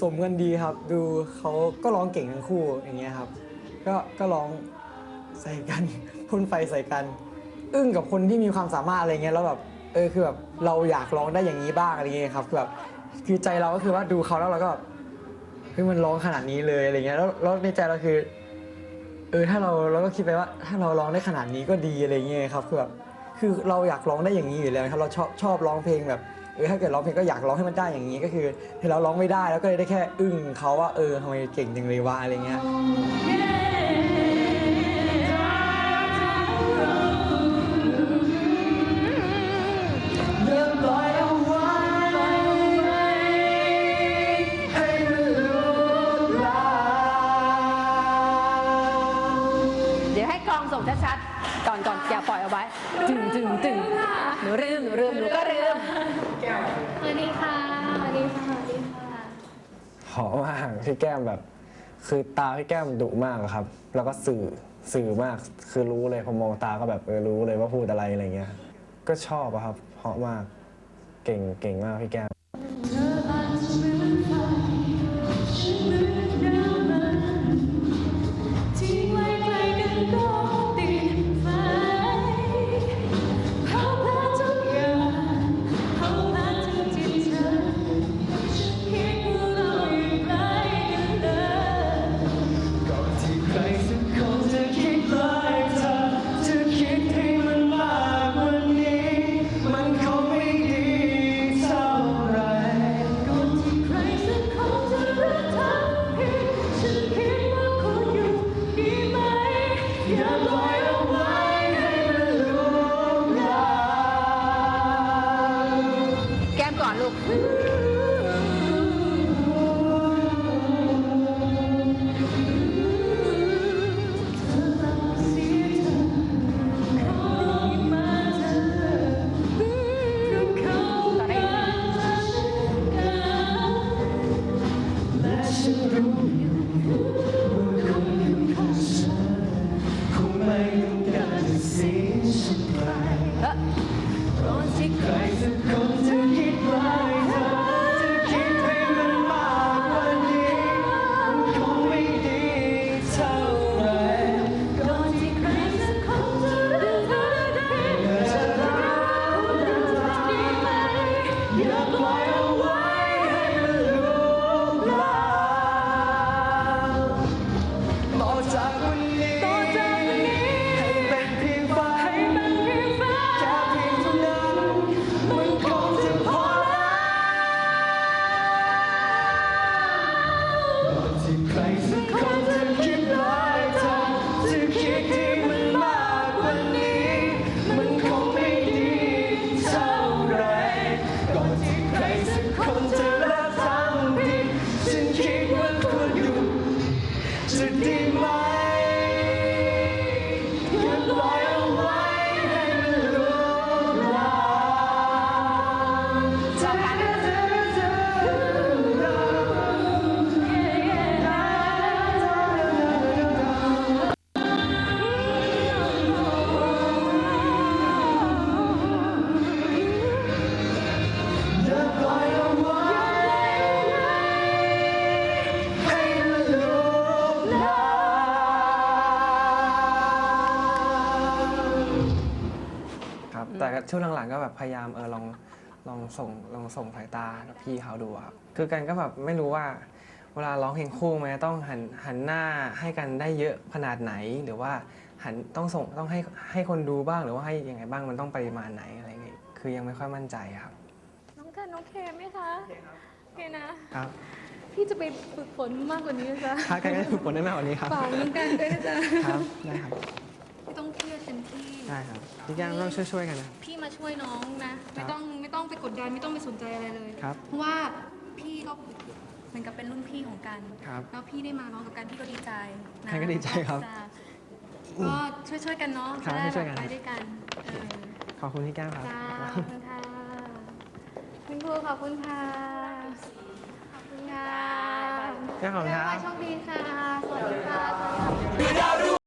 สมกันดีครับ ดูเขาก็ร้องเก่งทั้งคู่อย่างเงี้ยครับ ก็ก็ร้องใส่กันพ่นไฟใส่กัน อึ้งกับคนที่มีความสามารถอะไรเงี้ยแล้วแบบเออคือแบบเราอยากร้องได้อย่างนี้บ้างอะไรเงี้ยครับคือแบบคือใจเราก็คือว่าดูเขาแล้วเราก็แบบเฮ้ยมันร้องขนาดนี้เลยอะไรเงี้ยแล้วแล้วในใจเราคือเออถ้าเราเราก็คิดไปว่า ถ้าเราร้องได้ขนาดนี้ก็ดีอะไรเงี้ยครับคือแบบคือเราอยากร้องได้อย่างนี้อยู่แล้วครับเราชอบชอบร้องเพลงแบบ เออถ้าเกิดร้องเพลงก็อยากร้องให้มันได้อย่างนี้ก็คือเห็นเราร้องไม่ได้แล้วก็เลยได้แค่อึ้งเขาว่าเออทำไมเก่งจังเลยวะอะไรเงี้ยเดี๋ยวให้กลองส่งชัดๆก่อนก่อนอย่าปล่อยเอาไว้จึงจึงจึงหนูลืมหนูลืมหนูก็ลืม สวัสดีค่ะ สวัสดีค่ะ สวัสดีค่ะหอมมากพี่แก้มแบบ คือตาพี่แก้มดุมากอะครับ แล้วก็สื่อสื่อมากคือรู้เลยพอมองตาก็แบบเออรู้เลยว่าพูดอะไรอะไรเงี้ย ก็ชอบอะครับเพราะมากเก่งเก่งมากพี่แก้ม แก้มก่อนลูก ก่ จะ ครับ แต่ช่วงหลังๆก็แบบพยายามเออลองลองส่งลองส่งสายตากับพี่เขาดูอะครับคือกันก็แบบไม่รู้ว่า เวลาร้องเพลงคู่มันจะต้องหันหันหน้าให้กันได้เยอะขนาดไหน หรือว่าหันต้องส่งต้องให้ให้คนดูบ้างหรือว่าให้ยังไงบ้างมันต้องปริมาณไหนอะไรเงี้ยคือยังไม่ค่อยมั่นใจครับ น้องกันน้องเคไหมคะโอเคนะครับ พี่จะไปฝึกฝนมากกว่านี้นะจ๊ะถ้ากันก็จะฝึกฝนได้มากกว่านี้ครับ ฝากน้องกันด้วยนะจ๊ะครับได้ครับ ไม่ต้องเครียดเต็มที่ ได้ครับพี่แก้มต้องช่วยๆกันนะครับ พี่มาช่วยน้องนะไม่ต้องไม่ต้องไปกดดันไม่ต้องไปสนใจอะไรเลย ครับเพราะว่าพี่ก็เหมือนกับเป็นรุ่นพี่ของกันครับแล้วพี่ได้มาร้องกับกันพี่ก็ดีใจนะกันก็ดีใจครับจ้ะก็ช่วยช่วยๆกันเนาะครับจะได้ช่วยๆกันแบบไปด้วยกันเออขอบคุณพี่แก้มครับ จ้าขอบคุณค่ะคุณครูขอบคุณค่ะขอบคุณค่ะแก้มขอบคุณครับ โชคดีค่ะ